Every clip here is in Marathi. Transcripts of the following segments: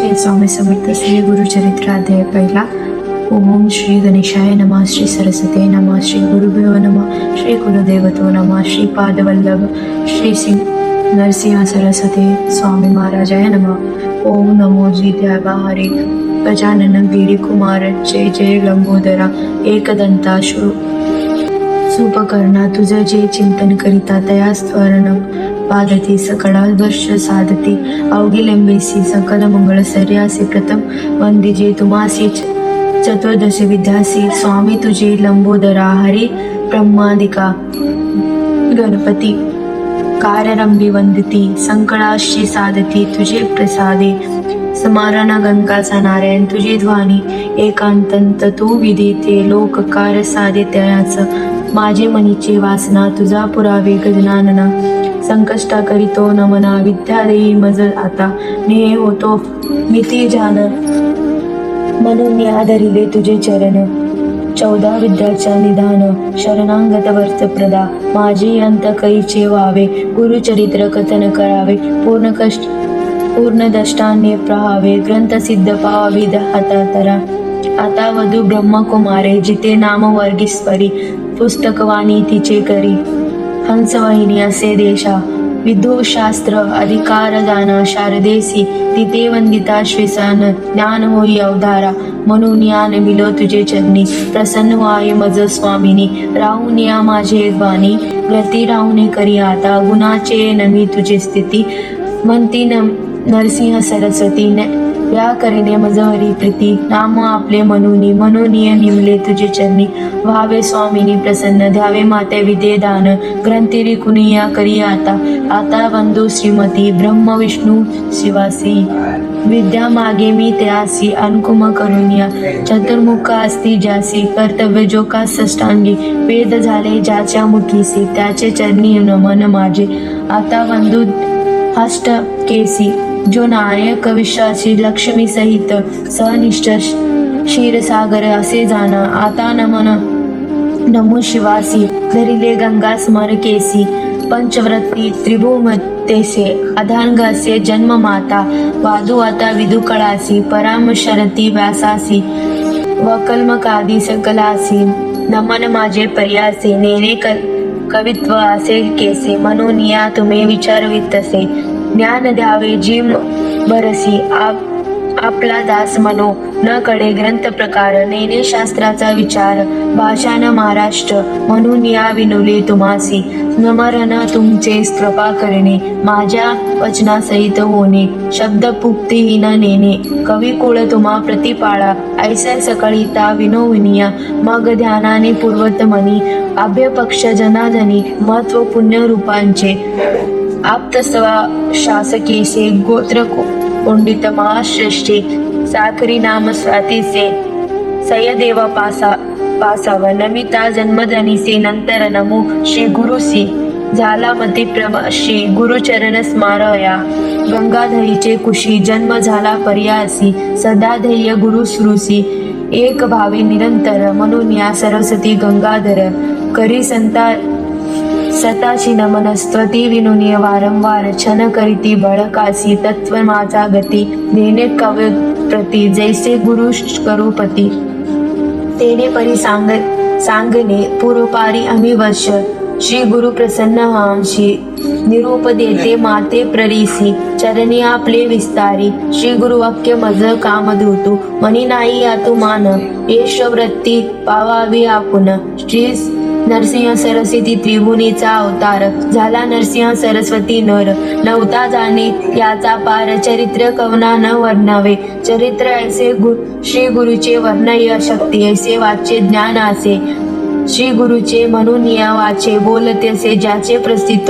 श्री स्वामी समर्थ श्री गुरुचरित्र अध्याय पहिला ओम श्री गणेशाय नमः श्री सरस्वती नमः श्री गुरुभ्यो नमः श्री गुरुदेवतो नमः श्री पादवल्लभ श्री सिंह नरसिंह सरस्वती स्वामी महाराजाय नमः ओम नमो जिद्याबा हरे गजानन गिरिकुमार जय जय लंबोदरा एकदंता श्रु सुपकर्णा तुझं जे चिंतन करिता तया स्मरण पादती सकळा वर्ष साधती अवघी लंबेसी सकल मंगळ सर्यासी प्रथम वंदिजे तुमासी च- चतुर्दशी विद्यासी स्वामी तुझे लंबोदरा हरे ब्रह्मादिका गणपती काररंभी वंदती संकळाशी साधती तुझे प्रसादे स्मरण गणकाचा नारायण तुझी ध्वानी एकांतंत तू विधिते लोक कार साधे तयाच माझे मनीचे वासना तुझा पुरावे गजनानना संकष्टा करीतो नमना विद्या देई मज आता. नेह होतो मिती जान. म्हणून मी आदरिले तुझे चरण. चौदा विद्याच्या निधान शरणांगत वर्त प्रदा. माझी अंत कैचे व्हावे गुरुचरित्र कथन करावे. पूर्ण कष्ट पूर्ण दष्टाने प्रहावे. ग्रंथ सिद्ध पाहावी. हातातरा आता वधू ब्रह्मकुमारे जिते नाम वर्गीस्परी पुस्तकवाणी तिचे करी. हंसवाहिनी असे देशा विदुशास्त्र अधिकार दान शारदेसी तिथे वंदिता श्वेसान ज्ञान होई अवधारा म्हणून ज्ञान मिलो तुझे चरणी प्रसन्न व्हावे मज स्वामिनी राहून या माझे वाणी गती राहुने करी आता गुणाचे नमी तुझे स्थिती म्हणती नरसिंह सरस्वती न या करीने मजवरी प्रीती नाम आपले मनुनी मनुनीय निमले तुझे चरणी. व्हावे स्वामिनी प्रसन्न द्यावे माते विदे दान ग्रंथिरी कुणी या करी आता. आता बंधू श्रीमती ब्रह्म विष्णू शिवासी. विद्या मागे मी त्यासी अनुकुम करुनिया. चतुर्मुख असती ज्यासी कर्तव्य जो का सष्टांगी. वेद झाले ज्याच्या मुठीसी त्याचे चरणी नमन माझे. आता बंधू हष्ट केसी. जो नायक विश्वासी लक्ष्मी सहित सहनिष्ठ क्षीरसागर असे जाणा. आता नमन. नमो शिवासी धरिले गंगा स्मर केसी पंचव्रती त्रिभुमतेसे अधांगासे जन्म माता वादू आता विदुकळासी पराम शरती व्यासासी वकल्मकादी सकलासी नमन माझे पर्यासे नेने क कवित्व असे केसे म्हणून या तुम्ही विचारवित तसे ज्ञान द्यावे जिम बरसी. आप आपला दास मनो न कडे ग्रंथ प्रकार. नेने शास्त्राचा विचार भाषा न महाराष्ट्र. म्हणून या विनुले तुम्हासी. स्मरण तुमचे कृपा करणे माझ्या वचनासहित होणे. शब्द पुक्तीहीन नेणे. कवी कुळ तुम्हा प्रतिपाळा. ऐसा सकाळी ता विनोविनिया. मग ध्यानाने पूर्वत मनी. अभ्यपक्ष जनाधनी. महत्त्व पुण्य रूपांचे. आप्तस्वा शासकीसे गोत्र को- कोंडित महाश्रेष्ठी साखरी नाम स्वातीसे सयदेव पासा पासाव नमिता जन्मधनीसे नंतर नमो श्री गुरुसी झाला मती प्रभ श्री गुरुचरण स्मारया गंगाधरीचे कुशी जन्म झाला पर्यासी सदा ध्येय गुरु श्रुसी एक भावे निरंतर म्हणून या सरस्वती गंगाधर करी संता सताची नमनस्त्वती स्तुती विनुनीय वारंवार छन करीती बळकासी तत्व माझा गती. नेने कव प्रती जैसे गुरु करुपती तेने परी सांग सांगणे पूर्वपारी आम्ही वर्ष श्री गुरु प्रसन्न हांशी निरूप देते माते प्ररीसी. चरणी आपले विस्तारी. श्री गुरु वाक्य मज काम धुतू मनी नाही या मान. येश वृत्ती पावावी आपुन. श्री नरसिंह सरस्वती त्रिभुनीचा अवतार. झाला नरसिंह सरस्वती नर. नवता जाणे याचा पार चरित्र कवना न वर्णावे. चरित्र ऐसे गु श्री गुरुचे वर्ण शक्ती ऐसे वाचे ज्ञान असे. श्री गुरुचे म्हणून या वाचे ज्याचे प्रसिद्ध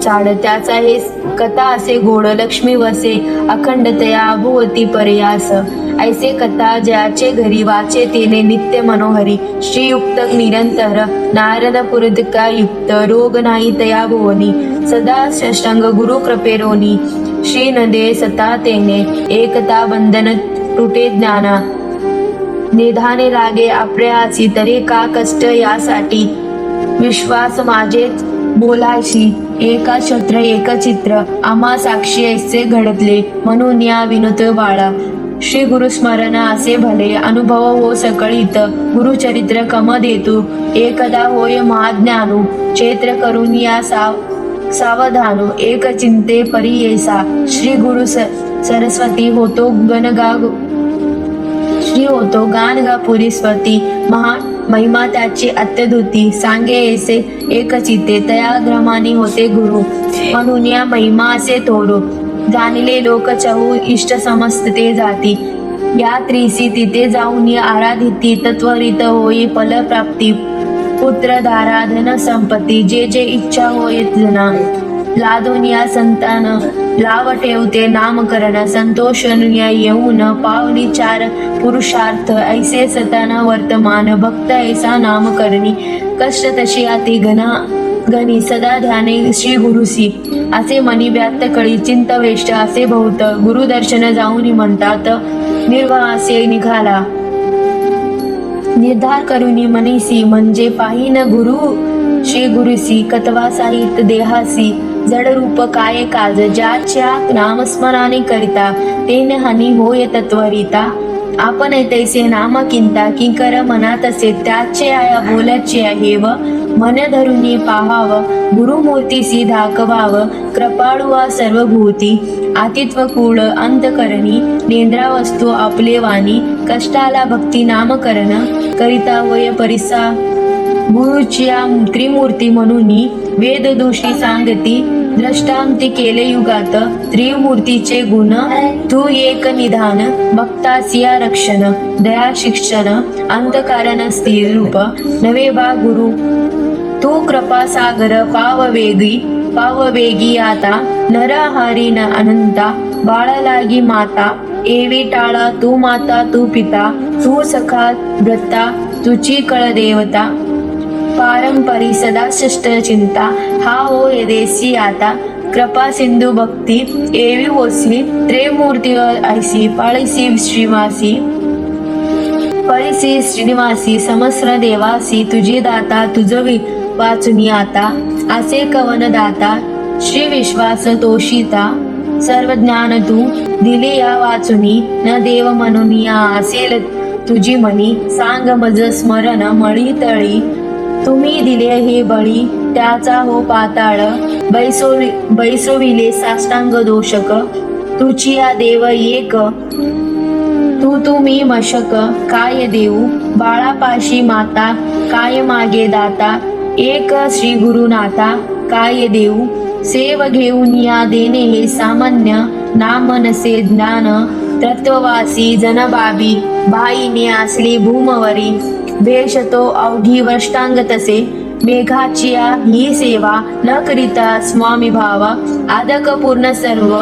चाड त्याचा हे कथा असे गोड लक्ष्मी वसे अखंडतया अभुवती पर्यास. ऐसे कथा ज्याचे घरी वाचे तेने नित्य मनोहरी. श्रीयुक्त निरंतर नारद पुरदका युक्त रोग नाही तया भुवनी. सदा शशांग गुरु कृपेरोनी श्री नदे सता तेने एकता बंधन तुटे ज्ञाना. निधाने लागे आपल्यासी तरी का कष्ट यासाठी? विश्वास माझेच बोलायशी एका छत्र एक चित्र. आम्हा साक्षी ऐसे घडतले म्हणून या विनुत बाळा. श्री गुरुस्मरण असे भले अनुभव हो सकळीत गुरुचरित्र कम देतू एकदा होय महाज्ञानू चैत्र करून या साव सावधानो एक चिंते परियेसा श्री गुरु स- सरस्वती होतो गणगा श्री होतो. गान गा पुरी स्वती. महान महिमा त्याची अत्यधुती सांगे ऐसे एक चिते. तया होते गुरु. म्हणून या महिमा असे थोडो जाणले लोक चहू इष्ट समस्त ते जाती. या त्रिसी तिथे जाऊन या आराधिती. तत्वरित होई फल प्राप्ती पुत्र धारा धन संपत्ती. जे जे इच्छा होय जना. लादून या संतान लाव ठेवते नामकरण संतोष येऊन पावली चार पुरुषार्थ ऐसे सताना वर्तमान भक्त ऐसा नामकरणी कष्ट तशी अति घना गणी सदा ध्याने श्री गुरुसी असे मनी व्याप्त कळी चिंतवेष्ट असे बहुत गुरुदर्शन जाऊन म्हणतात निर्वाहासे निघाला. निर्धार करुनी मनीसी म्हणजे पाहिन गुरु श्री गुरुसी कतवा साहित्य देहासी. जड रूप काय काज ज्याच्या नामस्मरणे करिता तेन हानी होय तत्वरिता। आपण तैसे नाम किंता किंकर मनात असे त्याचे आया बोलाचे आहे व मन धरुनी पाहाव गुरुमूर्तीसी धाकवाव। कृपाळू सर्व सर्वभूती आतित्व कुळ अंतकरणी नेंद्रा वस्तू आपले वाणी कष्टाला भक्ती नामकरण करिता वय परिसा। गुरुच्या त्रिमूर्ती म्हणून वेद दोषी सांगती द्रष्टांती केले युगात त्रिमूर्तीचे गुण तू एक निधान भक्तासिया रक्षण दया शिक्षण अंतकारण स्थिर रूप नवे बा गुरु? तू कृपा सागर पाव वेगी पाव वेगी आता नरहरी न अनंता बाळलागी माता एवी टाळा तू माता तू पिता तू सखा व्रता तुची कळ देवता पारंपरी सदाशिष्ट चिंता हा हो येदेसी आता। कृपा सिंधू भक्ती। एवी होसी त्रेमूर्ती ऐसी। पळसी श्रीवासी पळीसी श्रीनिवासी। समस्र देवासी। तुझी दाता तुझवी वाचुनी आता। असे कवन दाता। श्री विश्वास तोषिता सर्व ज्ञान तू। दिले या वाचुनी न देव म्हणून या असेल तुझी मनी सांग मज स्मरण मळी तळी। तुम्ही दिले हे बळी त्याचा हो पाताळ. बैसोवी बैसोविले साष्टांग दोषक. तुची या देव एक. तू तुम्ही मशक. काय देऊ? बाळापाशी माता काय मागे दाता? एक श्री गुरुनाथा काय देऊ? सेव घेऊन या देणे हे सामान्य. नाम नसे ज्ञान. तत्ववासी जनबाबी बाईने असली भूमवरी. भेषतो अवधी वष्टांग तसे मेघाची ही सेवा न करिता स्वामी भावा आदक पूर्ण सर्व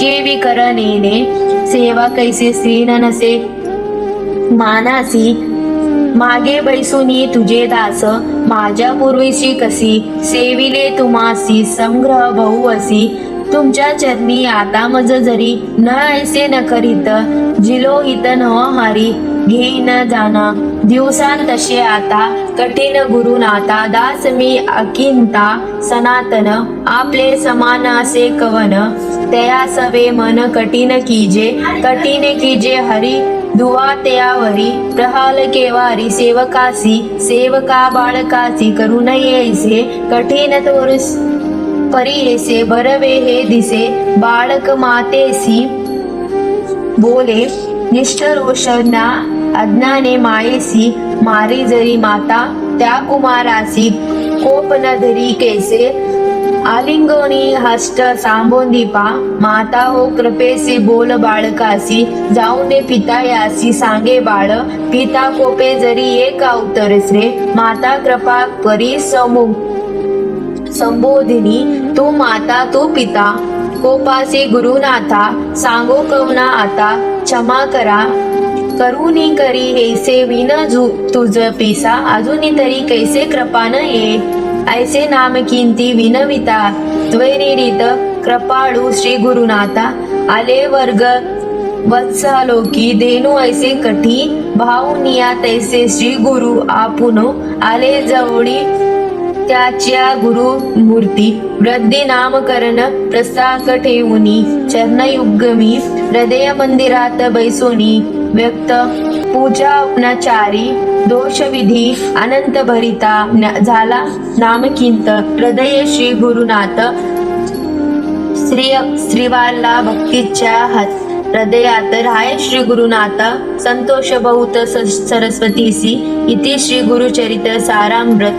केवी करणे सेवा कैसे स्त्रीन नसे मानासी मागे बैसुनी तुझे दास माझ्या पूर्वीची कसी सेविले तुम्हासी संग्रह बहुवसी तुमच्या चरणी आता मज जरी न ऐसे न करीत जिलो हित न हारी घेईन जाना दिवसान तसे आता कठीण गुरुनाथा दास मी अकिंता सनातन आपले समान असे कवन. तया सवे मन कठीण कीजे कठीण कीजे हरी दुवा त्यावरी प्रहाल केवारी सेवकासी सेवका बाळकासी करू येसे कठीण तोरस परियेसे बरवे हे दिसे बाळक मातेसी. बोले निष्ठरोषना अज्ञाने मायेसी मारी जरी माता त्या कुमारासी कोप न धरी केसे आलिंगोनी हस्त सांबोंदीपा माता हो कृपेसी बोल बाळकासी जाऊन पिता यासी सांगे बाळ पिता कोपे जरी एक उतरसरे माता कृपा परी समू संबोधिनी तू माता तू पिता कोपासी गुरुनाथा सांगो कवना आता क्षमा करा करुणी करी ऐसे विन जु तुझ पिसा अजूनी तरी कैसे कृपान ये? ऐसे नाम किंती विनविता त्वरित कृपाळू श्री गुरुनाथा आले वर्ग वत्सालोकी देनु ऐसे कठी भावनिया तैसे श्री गुरु आपुनो आले जवळी त्याच्या गुरु मूर्ती वृद्धी नामकरण प्रसाक ठेवुनी चरणयुग्गमी हृदय मंदिरात बैसोनी व्यक्त. पूजाचारी दोषविधी अनंत भरिता झाला नामकिंत. हृदय श्री गुरुनाथ. श्री श्रीवाला भक्तीच्या हृदयात राय श्री गुरुनाथ. संतोष बहुत स- सरस्वतीसी इति श्री गुरुचरित सारामृत.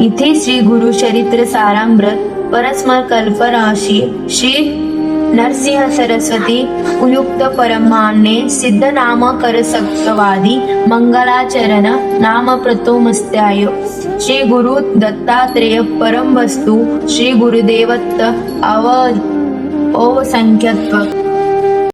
इथे श्री गुरुचरित्र सारामृत. परस्मर कल्पराशी श्री नरसिंह सरस्वती उयुक्त परमान्ने सिद्ध नाम कर सक्तवादी मंगलाचरण नाम प्रतोमस्त्याय श्री गुरु दत्तात्रेय परम वस्तु श्री गुरुदेवत्त अव अवसंख्यत्व